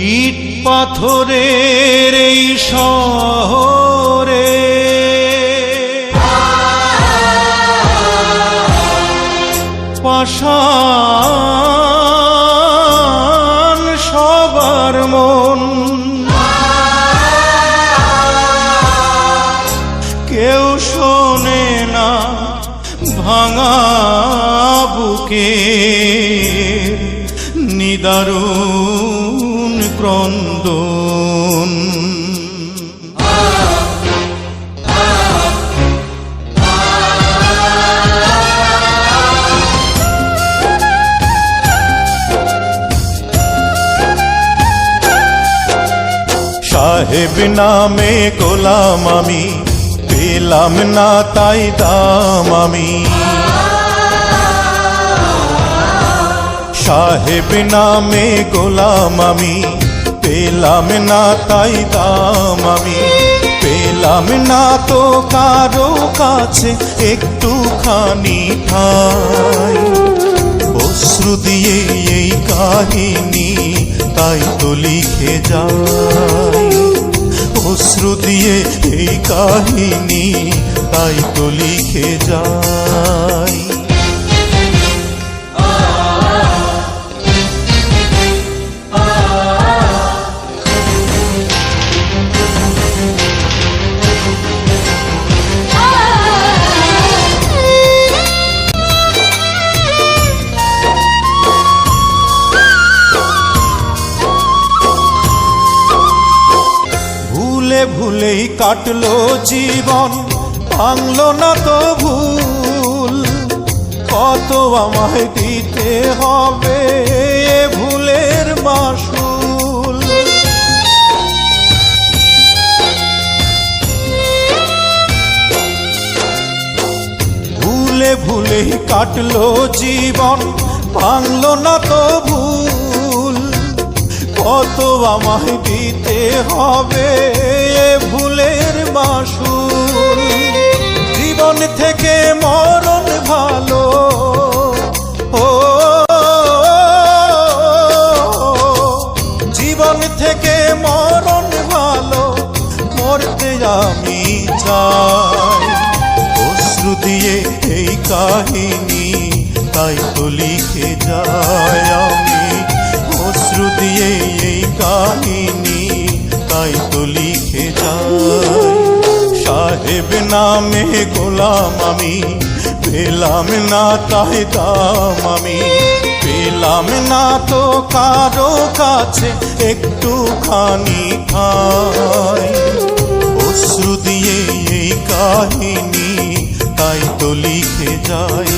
ইট পাথরের এই শহরে। পাষাণ সবার মন। কেউ শোনে না ভাঙা বুকে। নিদারুণ ক্রন্দন সাহেব নামে গোলাম আমি পেলাম না তাই দাম আমি। সাহেব নামে গোলাম আমি পেলাম না তাই দাম আমি। পেলাম না তো কারও কাছে একটুখানি ঠাই। অশ্রু দিয়ে এই কাহিনী তাই তো লিখে যাই। অশ্রু দিয়ে এই কাহিনী তাই তো লিখে যাই। ভুলেই কাটলো জীবন। ভাঙলো না তো ভুল, কত আমায় দিতে হবে ভুলের মাসুল ভুলে ভুলেই কাটলো জীবন, ভাঙলো না তো ভুল, কত আমায় দিতে হবে জীবন থেকে মরণ ভালো। ও, জীবন থেকে মরণ ভালো, মরতে আমি চাই। অশ্রু দিয়ে এই কাহিনী, তাই তো লিখে যায় আমি। অশ্রু দিয়ে এই কাহিনী, তাই তো লিখে যায় সাহেব নামে গোলাম আমি। পেলাম না তাই দাম আমি। পেলাম না তো কারও কাছে একটুখানি খাই অশ্রু দিয়ে এই কাহিনী তাই তো লিখে যাই।